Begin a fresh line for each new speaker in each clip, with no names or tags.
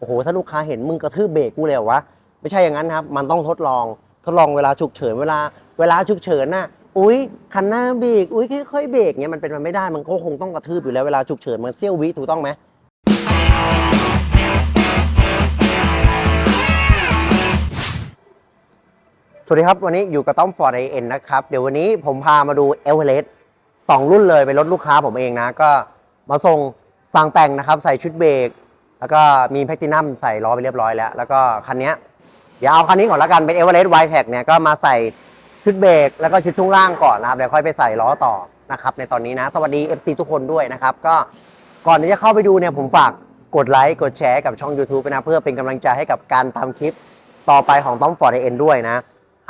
โอ้โห ถ้าลูกค้าเห็นมึงกระทืบเบรกกูเลยเหรอวะ ไม่ใช่อย่างนั้นครับ มันต้องทดลอง ทดลองเวลาฉุกเฉิน เวลา เวลาฉุกเฉินน่ะ อุ้ยคันหน้าเบรก อุ้ยค่อยๆเบรกเงี้ยมันเป็นไปไม่ได้ มันก็คงต้องกระทืบอยู่แล้ว เวลาฉุกเฉินมันเสี้ยววิถูกต้องไหมสวัสดีครับ วันนี้อยู่กับต้อมฟอร์ดไอเอ็นนะครับ เดี๋ยววันนี้ผมพามาดูเอเวอเรสต์สองรุ่นเลยเป็นรถลูกค้าผมเองนะ ก็มาส่งสั่งแต่งนะครับ ใส่ชุดเบรก แล้วก็มีแพคตินัมใส่ล้อไปเรียบร้อยแล้ว แล้วก็คันนี้ยเดี๋ยวเอาคันนี้ก่อนละกันเป็นเอเวอเรสต์ไวแท็กเนี่ยก็มาใส่ชุดเบรกแล้วก็ชุดช่วงล่างก่อนนะครับเดี๋ยวค่อยไปใส่ล้อต่อนะครับในตอนนี้นะ สวัสดี FC ทุกคนด้วยนะครับ ก็ก่อนที่จะเข้าไปดูเนี่ยผมฝากกดไลค์กดแชร์กับช่อง YouTube นะเพื่อเป็นกำลังใจให้กับการทำคลิปต่อไปของต้อมฟอร์ดเอ็นด้วยนะ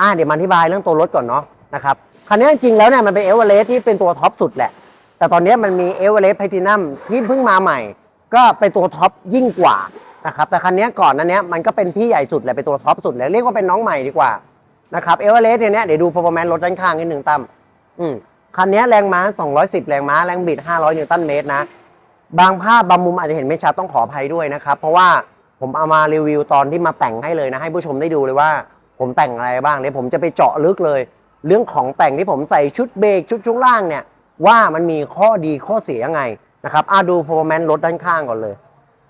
อ่าเดี๋ยวมาอธิบายเรื่องตัวรถก่อนเนาะนะครับคันนี้จริงๆแล้วเนี่ยมันเป็นเอเวอเรสต์ที่เป็นตัวท็อปสุดแหละแต่ตอนนี้มันมีเอเวอเรสต์ไพทินัมที่เพิ่งมาใหม่ ก็เป็นตัวท็อปยิ่งกว่านะครับแต่คันนี้ก่อนนั้นเนี้ยมันก็เป็นพี่ใหญ่สุดแหละเป็นตัวท็อปสุดเลยเรียกว่าเป็นน้องใหม่ดีกว่านะครับเอเวอเรสต์เนี่ยเดี๋ยวดู performance รถด้านข้างนิดหนึ่งตั้มอืมคันนี้แรงม้า 210 แรงม้า แรงบิด 500 นิวตันเมตรนะ บางภาพบางมุมอาจจะเห็นไม่ชัดต้องขออภัยด้วยนะครับ เพราะว่าผมเอามารีวิวตอนที่มาแต่งให้เลยนะ ให้ผู้ชมได้ดูเลยว่า ผมแต่งอะไรบ้างเดี๋ยวผมจะไปเจาะลึกเลย เรื่องของแต่งที่ผมใส่ชุดเบรกชุดช่วงล่างเนี่ย ว่ามันมีข้อดีข้อเสียยังไง นะครับอะดู performance รถด้านข้างก่อนเลย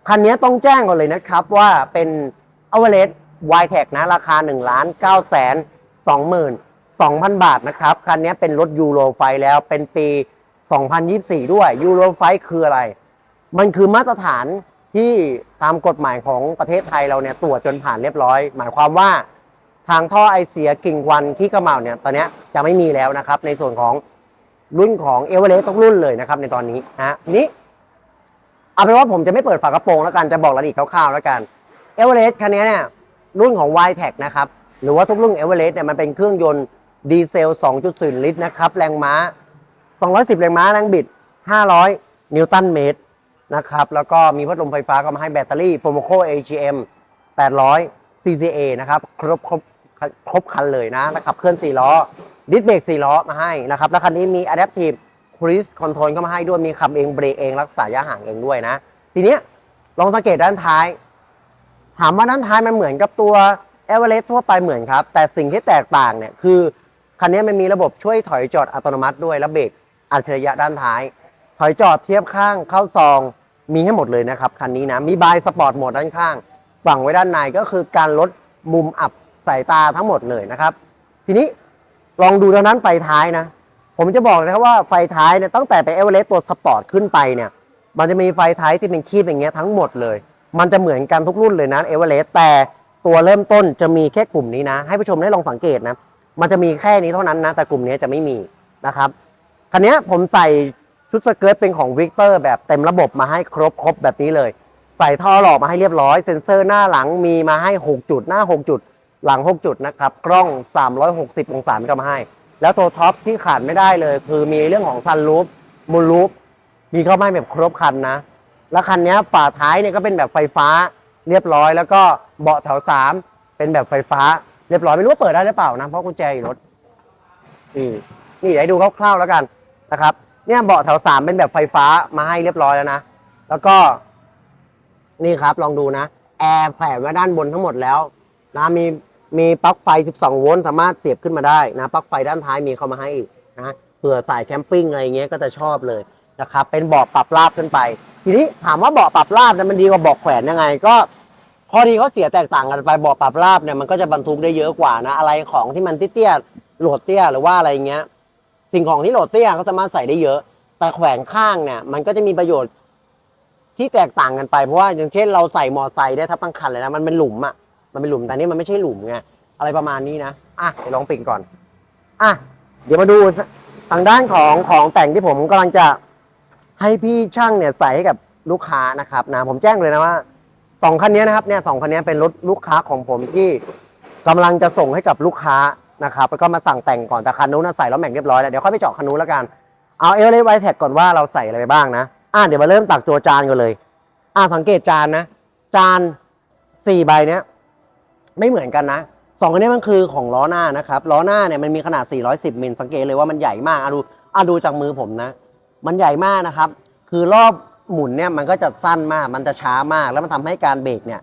คันนี้ต้องแจ้งก่อนเลยนะครับว่าเป็น a v a r e g e y t e c นะ ราคา1ล้าน9แสน2 2,000 บาทนะครับ คันนี้เป็นรถยูโรไฟแล้วเป็นปี 2024 ด้วยยูโรไฟคืออะไร มันคือมาตรฐานที่ตามกฎหมายของประเทศไทยเราเนี่ยตรวจจนผ่านเรียบร้อย หมายความว่าทางท่อไอเสียกิ่งควันที่กระเหมาเนี่ยตอนนี้จะไม่มีแล้วนะครับ ในส่วนของ รุ่นของเอเวอเรสต์ทุกรุ่นเลยนะครับในตอนนี้นะนี้เอาเป็นว่าผมจะไม่เปิดฝากระโปรงแล้วกันจะบอกรายละเอียดคร่าวๆแล้วกันเอเวอเรสต์คันนี้เนี่ยรุ่นของ y t e c นะครับหรือว่าทุกรุ่นเอเวอเรสต์เนี่ยมันเป็นเครื่องยนต์ดีเซล 2.0 ลิตรนะครับแรงม้า 210 แรงม้าแรงบิด 500 นิวตันเมตรนะครับแล้วก็มีพัดลมไฟฟ้าก็มาให้แบตเตอรี่ f o m o c o AGM 800 CCA นะครับ ครบครบครบคันเลยนะแล้วขับเคลื่อน 4 ล้อ ดิสเบรก4ล้อมาให้นะครับ แล้วคันนี้มี Adaptive Cruise Control ก็มาให้ด้วยมีขับเองเบรกเองรักษาระยะห่างเองด้วยนะ ทีเนี้ยลองสังเกตด้านท้าย ถามว่าด้านท้ายมันเหมือนกับตัวเอเวอเรสต์ทั่วไปเหมือนครับ แต่สิ่งที่แตกต่างเนี่ยคือ คันนี้มันมีระบบช่วยถอยจอดอัตโนมัติด้วยและเบรกอัจฉริยะด้านท้าย ถอยจอดเทียบข้างเข้าซองมีให้หมดเลยนะครับคันนี้นะมีบายสปอร์ตโหมดด้านข้างฝังไว้ด้านในก็คือการลดมุมอับสายตาทั้งหมดเลยนะครับ ทีนี้ ลองดูทางด้นไฟท้ายนะ ผมจะบอกนะครับว่าไฟท้ายเนี่ยตั้งแต่ไปเอเวอเรสต์ตัวสปอร์ตขึ้นไปเนี่ย มันจะมีไฟท้ายที่เป็นคีบอย่างเงี้ยทั้งหมดเลย มันจะเหมือนกันทุกรุ่นเลยนะเอเวอเรสต์แต่ตัวเริ่มต้นจะมีแค่กลุ่มนี้นะ ให้ผู้ชมได้ลองสังเกตนะ มันจะมีแค่นี้เท่านั้นนะ แต่กลุ่มนี้จะไม่มีนะครับคันนี้ผมใส่ชุดสเกิร์ตเป็นของวิกเตอร์แบบเต็มระบบมาให้ครบครบแบบนี้เลย ใส่ท่อหลอกมาให้เรียบร้อย เซ็นเซอร์หน้าหลังมีมาให้ 6 จุดหน้า 6 จุด หลัง 6 จุดนะครับ กล้อง 360 องศาก็มาให้ แล้วตัวท็อปที่ขาดไม่ได้เลย คือมีเรื่องของซันรูฟมูลรูฟมีเข้ามาให้แบบครบคันนะ แล้วคันนี้ฝาท้ายเนี่ยก็เป็นแบบไฟฟ้าเรียบร้อย แล้วก็เบาะแถวสามเป็นแบบไฟฟ้าเรียบร้อยไม่รู้ว่าเปิดได้หรือเปล่านะเพราะกุญแจอยู่รถนี่นี่เดี๋ยวให้ดูคร่าวๆแล้วกันนะครับ เนี่ยเบาะแถวสามเป็นแบบไฟฟ้ามาให้เรียบร้อยแล้วนะแล้วก็นี่ครับลองดูนะแอร์แขวนไว้ด้านบนทั้งหมดแล้วนะมี มีปลั๊กไฟ 12 โวลต์สามารถเสียบขึ้นมาได้นะปลั๊กไฟด้านท้ายมีเข้ามาให้อีกนะเผื่อสายแคมปิ้งอะไรเงี้ยก็จะชอบเลยนะครับเป็นเบาะปรับราบขึ้นไป ทีนี้ถามว่าเบาะปรับราบเนี่ยมันดีกว่าเบาะแขวนยังไง ก็ข้อดีข้อเสียแตกต่างกันไปเบาะปรับราบเนี่ยมันก็จะบรรทุกได้เยอะกว่านะอะไรของที่มันเตี้ยโหลดเตี้ยหรือว่าอะไรเงี้ย สิ่งของที่โหลดเตี้ยเขาสามารถใส่ได้เยอะ แต่แขวนข้างเนี่ยมันก็จะมีประโยชน์ที่แตกต่างกันไปเพราะว่าอย่างเช่นเราใส่มอไซค์ได้ทับตั้งคันเลยนะมันเป็นหลุมอะ มันเป็นหลุมแต่นี่มันไม่ใช่หลุมไงอะไรประมาณนี้นะอะเดี๋ยวลองปิดก่อนอะเดี๋ยวมาดูทางด้านของของแต่งที่ผมกำลังจะให้พี่ช่างเนี่ยใส่ให้กับลูกค้านะครับนะผมแจ้งเลยนะว่าสองคันนี้นะครับเนี่ยสองคันนี้เป็นรถลูกค้าของผมที่กำลังจะส่งให้กับลูกค้านะครับแล้วก็มาสั่งแต่งก่อนแต่คันนู้นใส่แล้วแม็กเรียบร้อยแล้วเดี๋ยวค่อยไปเจาะคันนู้นแล้วกันเอาเอลเลไวแท็กก่อนว่าเราใส่อะไรไปบ้างนะอะเดี๋ยวมาเริ่มตักตัวจานกันเลย อะสังเกตจานนะ จานสี่ใบเนี้ย ไม่เหมือนกันนะสองอันนี้มันคือของล้อหน้านะครับล้อหน้าเนี่ยมันมีขนาด 410มิลสังเกตเลยว่ามันใหญ่มากอะดูอะดูจากมือผมนะ มันใหญ่มากนะครับ คือรอบหมุนเนี่ยมันก็จะสั้นมากมันจะช้ามาก แล้วมันทำให้การเบรกเนี่ย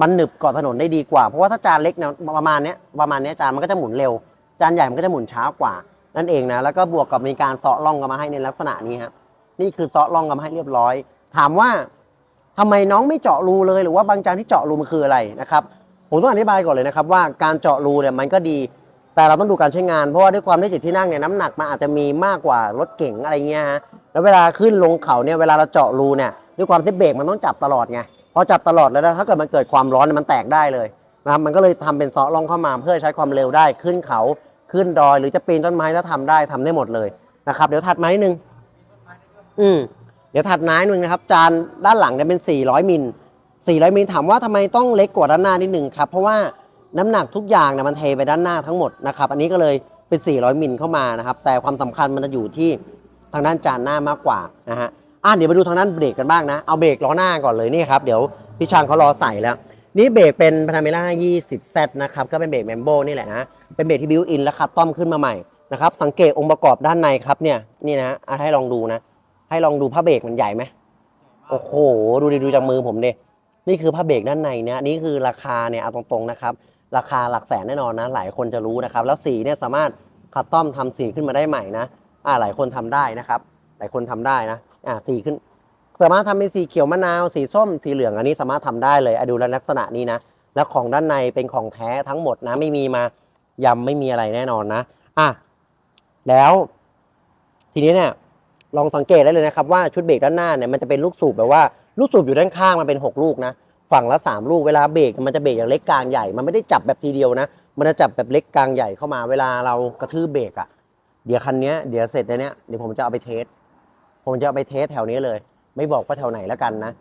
มันหนึบเกาะถนนได้ดีกว่า เพราะว่าถ้าจานเล็กเนี่ยประมาณเนี้ยประมาณเนี้ยจานมันก็จะหมุนเร็ว จานใหญ่มันก็จะหมุนช้ากว่า นั่นเองนะแล้วก็บวกกับมีการเซาะร่องกันมาให้ในลักษณะนี้ครับนี่คือเซาะร่องกันมาให้เรียบร้อย ถามว่าทำไมน้องไม่เจาะรูเลยหรือว่าบางจานที่เจาะรูมันคืออะไรนะครับ ผมต้องอธิบายก่อนเลยนะครับว่าการเจาะรูเนี่ยมันก็ดี แต่เราต้องดูการใช้งานเพราะว่าด้วยความที่จิตที่นั่งเนี่ยน้ำหนักมันอาจจะมีมากกว่ารถเก๋งอะไรเงี้ยฮะแล้วเวลาขึ้นลงเขาเนี่ยเวลาเราเจาะรูเนี่ยด้วยความที่เบรกมันต้องจับตลอดไงพอจับตลอดแล้วถ้าเกิดมันเกิดความร้อนเนยมันแตกได้เลยนะครับมันก็เลยทำเป็นซาะร่องเข้ามาเพื่อใช้ความเร็วได้ขึ้นเขาขึ้นดอยหรือจะปีนต้นไม้ถ้าทำได้ทำได้หมดเลยนะครับเดี๋ยวถัดมานิดนึงอืมเดี๋ยวถัดมานิดนึงนะครับ จานด้านหลังเนี่ยเป็น 400 มิล 400มิลถามว่าทำไมต้องเล็กกว่าด้านหน้านิดหนึ่งครับ เพราะว่าน้ำหนักทุกอย่างเนี่ยมันเทไปด้านหน้าทั้งหมดนะครับ อันนี้ก็เลยเป็น 400มิลเข้ามานะครับ แต่ความสำคัญมันจะอยู่ที่ทางด้านจานหน้ามากกว่านะฮะอะเดี๋ยวมาดูทางด้านเบรกกันบ้างนะ เอาเบรกล้อหน้าก่อนเลยนี่ครับ เดี๋ยวพี่ช่างเขารอใส่แล้ว นี่เบรกเป็นพานาเมล่า 20Z นะครับ ก็เป็นเบรกแมมโบนี่แหละนะ เป็นเบรกที่บิวอินและคัสตอมขึ้นมาใหม่นะครับ สังเกตองค์ประกอบด้านในครับเนี่ย นี่นะอะให้ลองดูนะ ให้ลองดูผ้าเบรกมันใหญ่ไหม โอ้โห ดูดิดูจากมือผมดิ นี่คือผ้าเบรกด้านในเนี่ยนี่คือราคาเนี่ยเอาตรงๆนะครับ ราคาหลักแสนแน่นอนนะ หลายคนจะรู้นะครับ แล้วสีเนี่ยสามารถคัสตอมทำสีขึ้นมาได้ใหม่นะอ่าหลายคนทำได้นะครับ หลายคนทำได้นะอ่าสีขึ้น สามารถทำเป็นสีเขียวมะนาว สีส้มสีเหลืองอันนี้สามารถทำได้เลยอะดูลักษณะนี้นะ แล้วของด้านในเป็นของแท้ทั้งหมดนะ ไม่มีมายำไม่มีอะไรแน่นอนนะอะแล้ว ทีนี้เนี่ยลองสังเกตได้เลยนะครับว่าชุดเบรกด้านหน้าเนี่ยมันจะเป็นลูกสูบแบบว่า ลูกสูบอยู่ด้านข้างมันเป็น 6 ลูกนะฝั่งละ 3 ลูกเวลาเบรกมันจะเบรกอย่างเล็กกลางใหญ่ มันไม่ได้จับแบบทีเดียวนะ มันจะจับแบบเล็กกลางใหญ่เข้ามาเวลาเรากระทืบเบรกอะ่ะเดี๋ยวคันนี้เดี๋ยวเสร็จแล้วเนี้ยเดี๋ยวผมจะเอาไปเทส ผมจะเอาไปเทสแถวนี้เลย ไม่บอกว่าแถวไหนแล้วกันนะ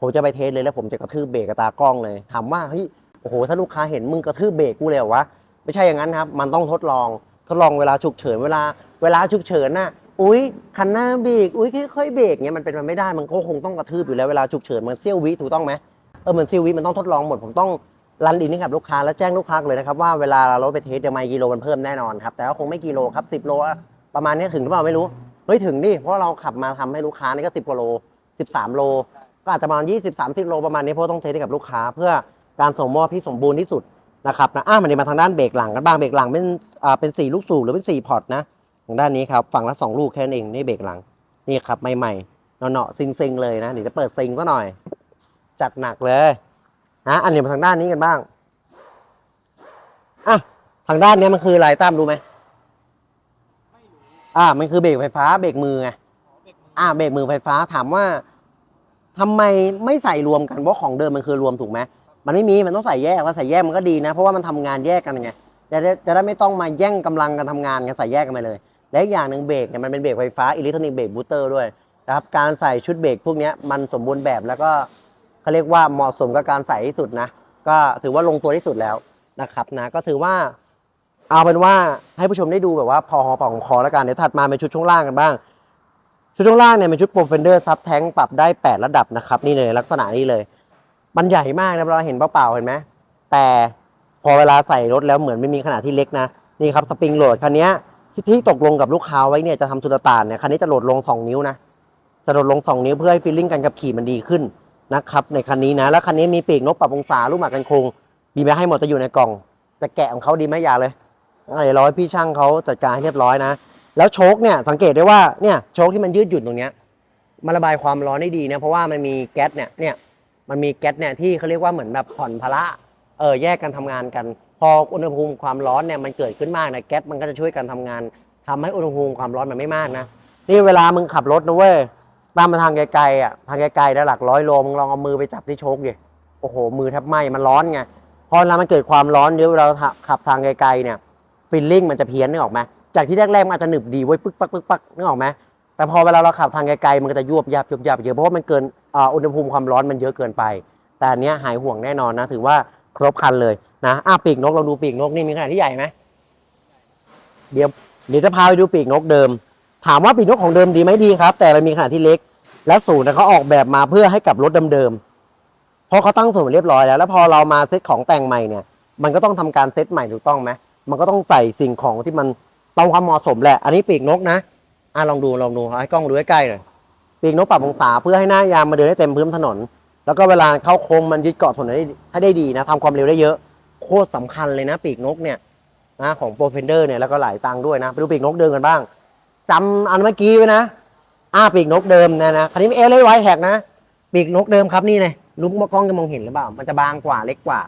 ผมจะไปเทสเลยแล้วผมจะกระทืบเบรกกับตากล้องเลยถามว่าเฮ้ยโอ้โหถ้าลูกค้าเห็นมึงกระทืบเบรกกูเลยเหรอวะไม่ใช่อย่างนั้นครับ มันต้องทดลองทดลองเวลาฉุกเฉินเวลาเวลาฉุกเฉินน่ะ อุ้ยคันหน้าเบรกอุ้ยค่อยๆเบรกเงี้ยมันเป็นไปไม่ได้มันก็คงต้องกระทืบอยู่แล้วเวลาฉุกเฉินมันเซี่ยววิถูกต้องไหมเออเหมือนเซี่ยววิมันต้องทดลองหมดผมต้องรันอินให้กับลูกค้าแล้วแจ้งลูกค้าเลยนะครับว่าเวลาเรารถไปเทสเดี๋ยวไมล์กิโลมันเพิ่มแน่นอนครับแต่ว่าคงไม่กิโลครับ10โลประมาณนี้ถึงหรือเปล่าไม่รู้เฮ้ยถึงดิเพราะเราขับมาทำให้ลูกค้านี่ก็10กว่าโล13โล ก็อาจจะประมาณ20 30โลประมาณนี้เพราะต้องเทสให้กับลูกค้า เพื่อการส่งมอบที่สมบูรณ์ที่สุดนะครับนะอะมันนี้มาทางด้านเบรกหลังกันบ้างเบรกหลังเป็นอ่าเป็นสี่ลูกสูบหรือเป็นสี่พอร์ตนะางด้านนี้ครับฝั่งละสองลูกแค่นั้นเองนี่เบรกหลัง นี่ครับใหม่ๆเนาะๆซิงๆเลยนะเดี๋ยวจะเปิดซิงก็หน่อย จัดหนักเลยนะอันนี้มาทางด้านนี้กันบ้างอะทางด้านนี้มันคืออะไรตั้มรู้ไหมอ่ามันคือเบรกไฟฟ้าเบรกมือไงอ่าเบรกมือไฟฟ้าถามว่าทำไมไม่ใส่รวมกันเพราะของเดิมมันคือรวมถูกไหมมันไม่มีมันต้องใส่แยกแล้วใส่แยกมันก็ดีนะ เพราะว่ามันทำงานแยกกันไงจะได้จะได้ไม่ต้องมาแย่งกำลังกันทำงานไงใส่แยกกันไปเลย และอย่างหนึ่งเบรกเนี่ยมันเป็นเบรกไฟฟ้าอิเล็กทรอนิกส์เบรกบูสเตอร์ด้วยนะครับการใส่ชุดเบรกพวกนี้มันสมบูรณ์แบบแล้วก็เขาเรียกว่าเหมาะสมกับการใส่ที่สุดนะ ก็ถือว่าลงตัวที่สุดแล้วนะครับนะก็ถือว่าเอาเป็นว่าให้ผู้ชมได้ดูแบบว่าพอหอปองคอแล้วกันเดี๋ยวถัดมาเป็นชุดช่วงล่างกันบ้าง ชุดช่วงล่างเนี่ยเป็นชุดโปรเฟนเดอร์ซับแท้งปรับได้ 8 ระดับนะครับ นี่เลยลักษณะนี้เลย มันใหญ่มากนะเราเห็นเปล่าๆเห็นไหมแต่พอเวลาใส่รถแล้วเหมือนไม่มีขนาดที่เล็กนะนี่ครับสปริงโหลดคันนี้ ที่ที่ตกลงกับลูกค้าไว้เนี่ยจะทำสุลต่านเนี่ยคันนี้จะโหลดลง 2 นิ้วนะจะโหลดลง 2 นิ้วเพื่อให้ฟีลลิ่งการขับขี่มันดีขึ้นนะครับในคันนี้นะแล้วคันนี้มีปีกนกปรับองศาลูกหมากกันโคงมีมาให้หมดจะอยู่ในกล่อง จะแกะของเขาดีไหมอย่าเลยเดี๋ยวรอให้พี่ช่างเขาจัดการให้เรียบร้อยนะ แล้วโชคเนี่ยสังเกตได้ว่าเนี่ยโชคที่มันยืดหยุ่นตรงเนี้ยมันระบายความร้อนได้ดีนะเพราะว่ามันมีแก๊สเนี่ยเนี่ยมันมีแก๊สเนี่ยที่เขาเรียกว่าเหมือนแบบผ่อนภาระเออแยกกันทำงานกัน พออุณหภูมิความร้อนเนี่ยมันเกิดขึ้นมากนะแก๊สมันก็จะช่วยกันทำงานทำให้อุณหภูมิความร้อนมันไม่มากนะนี่เวลามึงขับรถนะเว้ยตามมาทางไกลๆอะทางไกลๆได้หลักร้อยโลมึงลองเอามือไปจับที่โชคดิโอ้โห มือแทบไหม้มันร้อนไงพอเวลามันเกิดความร้อนเดี๋ยวเราขับทางไกลๆเนี่ยฟีลลิ่งมันจะเพี้ยนนึกออกไหมจากที่แรกๆมันอาจจะหนึบดีไว้ปึ๊กปักปึ๊กปักนึกออกไหมแต่พอเวลาเราขับทางไกลๆมันก็จะยวบยับยวบยับเยอะเพราะว่ามันเกินอุณหภูมิความร้อนมันเยอะเกินไป แต่อันเนี้ยหายห่วงแน่นอนนะถือว่า ครบคันเลยนะอะปีกนกเราดูปีกนกนี่มีขนาดที่ใหญ่ไหมเดี๋ยวเดี๋ยวจะพาไปดูปีกนกเดิม ถามว่าปีกนกของเดิมดีไหมดีครับ แต่มันมีขนาดที่เล็ก และศูนย์เนี่ยเขาออกแบบมาเพื่อให้กับรถเดิมๆเพราะเขาตั้งศูนย์เรียบร้อยแล้ว แล้วพอเรามาเซตของแต่งใหม่เนี่ย มันก็ต้องทำการเซตใหม่ถูกต้องไหมมันก็ต้องใส่สิ่งของที่มันตามความเหมาะสมแหละ อันนี้ปีกนกนะอะลองดูลองดูให้กล้องดูใใกล้ๆหน่อยปีกนกปรับองศาเพื่อให้หน้ายางมาเดินให้เต็มพื้นถนน แล้วก็เวลาเข้าโค้งมันยึดเกาะถนนได้ถ้าได้ดีนะทำความเร็วได้เยอะ โคตรสำคัญเลยนะ ปีกนกเนี่ยนะของโปรเฟนเดอร์เนี่ยแล้วก็หลายตังค์ด้วยนะไปดูปีกนกเดิมกันบ้างจำอันเมื่อกี้ไว้นะอ้าปีกนกเดิมนะนะคันนี้เอเลยไว้แท็กนะ ปีกนกเดิมครับนี่เลยลุกกล้องจะมองเห็นหรือเปล่า มันจะบางกว่าเล็กกว่า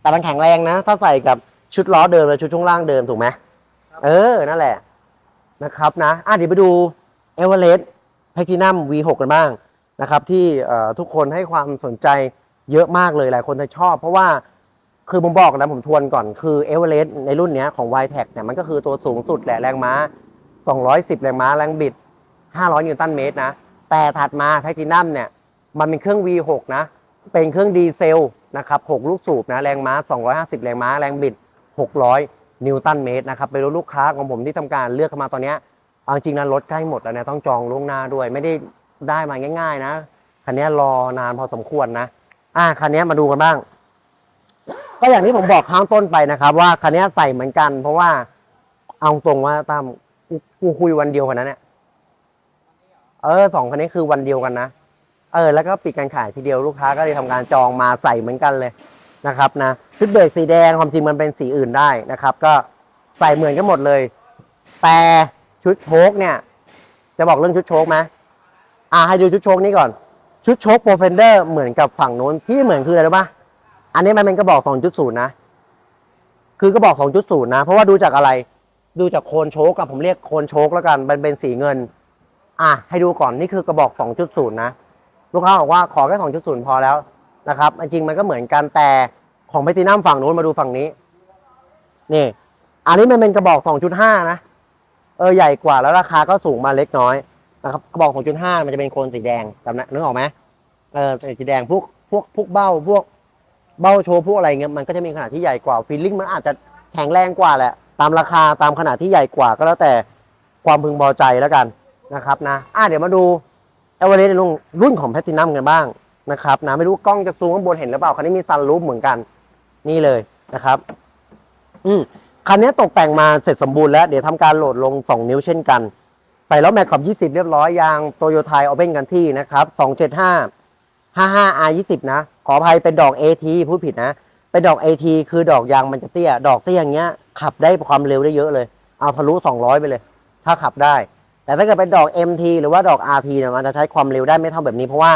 แต่มันแข็งแรงนะ ถ้าใส่กับชุดล้อเดิมและชุดช่วงล่างเดิมถูกไหมเออนั่นแหละนะครับนะอะเดี๋ยวไปดูเอเวอเรสต์แพคทินัม V6 กันบ้าง นะครับที่ทุกคนให้ความสนใจเยอะมากเลยหลายคนจะชอบ เพราะว่าคือผมบอกนะผมทวนก่อนคือเอเวอเรสต์ในรุ่นนี้ของ y t e c เนี่ยมันก็คือตัวสูงสุดแหละแรงม้า 210 แรงม้าแรงบิด 500 นิวตันเมตรนะ แต่ถัดมาแพคทินัมเนี่ยมันเป็นเครื่อง V6 นะเป็นเครื่องดีเซลนะครับ6ลูกสูบนะแรงม้า 250 แรงม้าแรงบิด 600 นิวตันเมตรนะครับไปรู้ลูกค้าของผมที่ทำการเลือกเข้ามาตอนนี้เอาจริงนะรถใกล้หมดแล้วนะต้องจองล่วงหน้าด้วยไม่ได้ ได้มาง่าย ๆ นะคันนี้รอนานพอสมควรนะ อะคันนี้มาดูกันบ้าง ก็อย่างที่ผมบอกข้างต้นไปนะครับ ว่าคันนี้ใส่เหมือนกัน เพราะว่าเอาตรงว่าตามกูคุยวันเดียวกันนะเนี่ยเออสองคันนี้คือวันเดียวกันนะเออแล้วก็ปิดการขายทีเดียวลูกค้าก็เลยทำการจองมาใส่เหมือนกันเลยนะครับนะชุดเบรกสีแดงความจริงมันเป็นสีอื่นได้นะครับ ก็ใส่เหมือนกันหมดเลย แต่ชุดโชคเนี่ย จะบอกเรื่องชุดโชคไหม อ่าให้ดูชุดโชคนี้ก่อน ชุดโชคโปรเฟนเดอร์เหมือนกับฝั่งโน้นที่เหมือนคืออะไรรู้ปะอันนี้มันเป็นกระบอก2.0นะ คือกระบอก2.0นะ เพราะว่าดูจากอะไร ดูจากโคนโชคกับผมเรียกโคนโชคแล้วกันมันเป็นสีเงิน อะให้ดูก่อนนี่คือกระบอก2.0นะ ลูกค้าบอกว่าขอแค่2.0พอแล้วนะครับ จริงมันก็เหมือนกันแต่ของแพทินัมฝั่งโน้นมาดูฝั่งนี้ นี่ อันนี้มันเป็นกระบอก2.5นะ เออใหญ่กว่าแล้วราคาก็สูงมาเล็กน้อย นะครับกระบอก2.5มันจะเป็นโคนสีแดงจำนะนึกออกไหมเออสีแดงพวกพวกพวกเบ้าพวกเบ้าโชว์พวกอะไรเงี้ยมันก็จะมีขนาดที่ใหญ่กว่าฟีลลิ่งมันอาจจะแข็งแรงกว่าแหละ ตามราคาตามขนาดที่ใหญ่กว่าก็แล้วแต่ความพึงพอใจแล้วกันนะครับนะอะเดี๋ยวมาดูเอเวอเรสต์ในรุ่นรุ่นของแพทินัมกันบ้างนะครับนะไม่รู้กล้องจะซูมข้างบนเห็นหรือเปล่าคันนี้มีซันรูฟเหมือนกัน นี่เลยนะครับ อืมคันนี้ตกแต่งมาเสร็จสมบูรณ์แล้ว เดี๋ยวทำการโหลดลง 2 นิ้วเช่นกัน ใส่ล้อแม็กขอบ20 เรียบร้อยยางโตโยไทยเอาเบนกันที่นะครับ 275 55 R 20นะ ขออภัยเป็นดอก AT พูดผิดนะ เป็นดอก AT คือดอกยางมันจะเตี้ย ดอกเตี้ยอย่างเงี้ย ขับได้ความเร็วได้เยอะเลย เอาทะลุ 200 ไปเลย ถ้าขับได้ แต่ถ้าเกิดเป็นดอก MT หรือว่าดอก RT เนี่ยมันจะใช้ความเร็วได้ไม่เท่าแบบนี้ เพราะว่า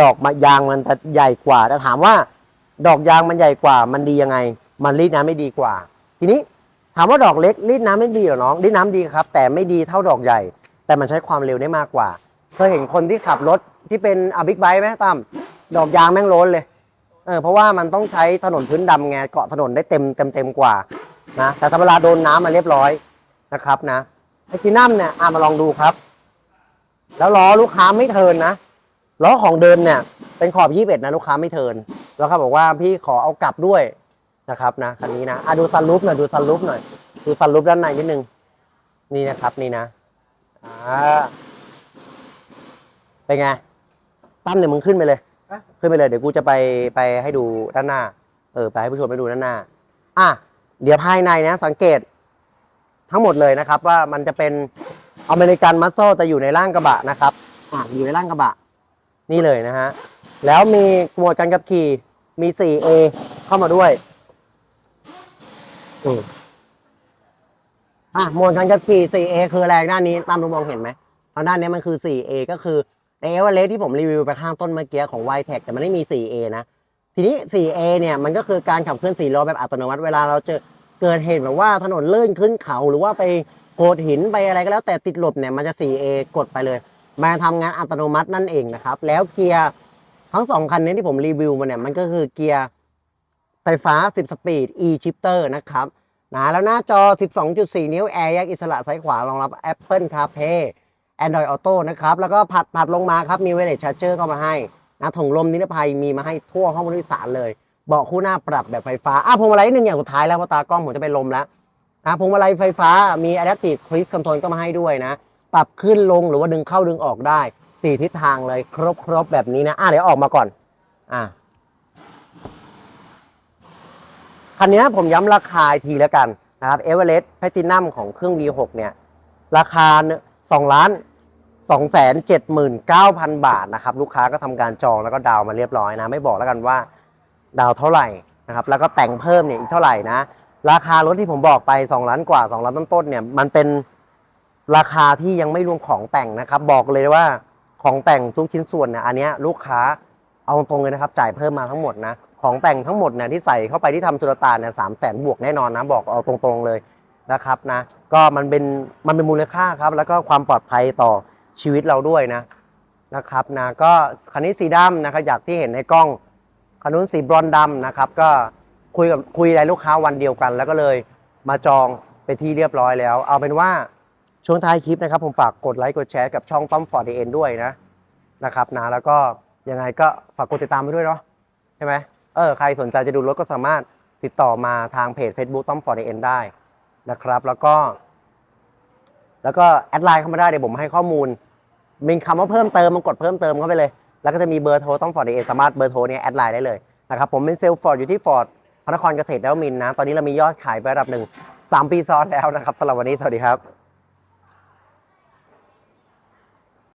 ดอกมายางมันจะใหญ่กว่า แต่ถามว่า ดอกยางมันใหญ่กว่า มันดียังไง มันรีดน้ำไม่ดีกว่า ทีนี้ถามว่าดอกเล็กรีดน้ำไม่ดีเหรอน้องรีดน้ำดีครับ แต่ไม่ดีเท่าดอกใหญ่ แต่มันใช้ความเร็วได้มากกว่า เคยเห็นคนที่ขับรถที่เป็นอบิ๊กไบค์ไหมตั้มดอกยางแม่งโล้นเลยเออเพราะว่ามันต้องใช้ถนนพื้นดำไงเกาะถนนได้เต็มเต็มเต็มกว่านะแต่ถ้าเวลาโดนน้ำมันเรียบร้อยนะครับนะไอจีนัมเนี่ยอะมาลองดูครับ แล้วล้อลูกค้าไม่เทินนะล้อของเดิมเนี่ยเป็นขอบยี่บเอ็ดนะลูกค้าไม่เทินแล้วเขาบอกว่าพี่ขอเอากลับด้วยนะครับนะคันนี้นะอะดูซันรูฟหน่อยดูซันรูฟหน่อยดูซันรูฟด้านในนิดนึงนี่นะครับนี่นะ อ่าเป็นไง ตั้มเนี่ยมึงขึ้นไปเลยขึ้นไปเลย เดี๋ยวกูจะไปไปให้ดูด้านหน้า เออ ไปให้ผู้ชมไปดูด้านหน้า อะ เดี๋ยวภายในนะ สังเกต ทั้งหมดเลยนะครับ ว่ามันจะเป็นอเมริกันมัสโซแต่อยู่ในร่างกระบะนะครับ อะอยู่ในร่างกระบะ นี่เลยนะฮะ แล้วมีโหมดการขับขี่ มี 4A เข้ามาด้วยอืม อะโหมดการขับขี่ 4A คืออะไรด้านนี้ตามเรามองเห็นไหมทางด้านนี้มันคือ 4A ก็คือในเอเวอเรสที่ผมรีวิวไปข้างต้นเมื่อกี้ของ y t e c แต่มันไม่มี 4A นะ ทีนี้ 4A เนี่ยมันก็คือการขับเคลื่อนสี่ล้อแบบอัตโนมัติเวลาเราเจอเกิดเหตุแบบว่าถนนลื่นขึ้นเขาหรือว่าไปโขดหินไปอะไรก็แล้วแต่ติดหลบเนี่ยมันจะ 4A กดไปเลยมาทำงานอัตโนมัตินั่นเองนะครับ แล้วเกียร์ทั้งสองคันนี้ที่ผมรีวิวมาเนี่ยมันก็คือเกียร์ไฟฟ้า 10 สปีด e shifter นะครับ นะแล้วหน้าจอ 12.4 นิ้วแอร์แยกอิสระซ้ายขวารองรับ Apple CarPlay Android Auto นะครับ แล้วก็ผัดผัดลงมาครับ มี Wireless Charger เข้ามาให้นะถุงลมนิรภัยมีมาให้ทั่วห้องผู้โดยสารเลยเบาะคู่หน้าปรับแบบไฟฟ้าอะพวงมาลัยนึงอย่างสุดท้ายแล้วเพราะตากล้องผมจะไปลมแล้วอะพวงมาลัยไฟฟ้ามี Adaptive Cruise Control ก็มาให้ด้วยนะ ปรับขึ้นลงหรือว่าดึงเข้าดึงออกได้สี่ทิศทางเลยครบครบแบบนี้นะอะเดี๋ยวออกมาก่อนอะ คันนี้ผมย้ำราคาอีกทีแล้วกันนะครับเอเวอเรสต์แพทินัมของเครื่อง V6 เนี่ย ราคาสองล้าน279,000 บาทนะครับ ลูกค้าก็ทำการจองแล้วก็ดาวมาเรียบร้อยนะ ไม่บอกแล้วกันว่าดาวเท่าไหร่นะครับ แล้วก็แต่งเพิ่มเนี่ยอีกเท่าไหร่นะ ราคารถที่ผมบอกไป 2 ล้านกว่า 2 ล้านต้นๆเนี่ย มันเป็นราคาที่ยังไม่รวมของแต่งนะครับ บอกเลยว่าของแต่งทุกชิ้นส่วนเนี่ยอันนี้ลูกค้า เอาตรงๆเลยนะครับ จ่ายเพิ่มมาทั้งหมดนะ ของแต่งทั้งหมดเนี่ยที่ใส่เข้าไปที่ทำสุลตานเนี่ยสามแสนบวกแน่นอนนะ บอกเอาตรงๆเลยนะครับนะ ก็มันเป็นมันเป็นมูลค่าครับ แล้วก็ความปลอดภัยต่อชีวิตเราด้วยนะนะครับนะก็คันนี้สีดำนะครับอยากที่เห็นในกล้องคันนู้นสีบรอนซ์ดำนะครับ ก็คุยกับคุยรายลูกค้าวันเดียวกัน แล้วก็เลยมาจองไปที่เรียบร้อยแล้ว เอาเป็นว่าช่วงท้ายคลิปนะครับ ผมฝากกดไลค์กดแชร์กับช่องต้อมฟอร์ดเอ็นด้วยนะนะครับนะแล้วก็ ยังไงก็ฝากกดติดตามไปด้วยเนาะใช่ไหมเออใครสนใจจะดูรถก็สามารถติดต่อมาทางเพจ Facebook ต้อมฟอร์ดเอ็นได้นะครับ แล้วก็ แล้วก็แอดไลน์เข้ามาได้เดี๋ยวผมให้ข้อมูลมีคำว่าเพิ่มเติมมันกดเพิ่มเติมเข้าไปเลย แล้วก็จะมีเบอร์โทรต้องฟอร์ดเอ็นสามารถเบอร์โทรเนี่ยแอดไลน์ได้เลยนะครับผมเป็นเซลล์ฟอร์ดอยู่ที่ฟอร์ดพระนครเกษตรแล้วมินนะ ตอนนี้เรามียอดขายไประดับหนึ่งสามปีซ้อนแล้วนะครับสำหรับวันนี้สวัสดีครับ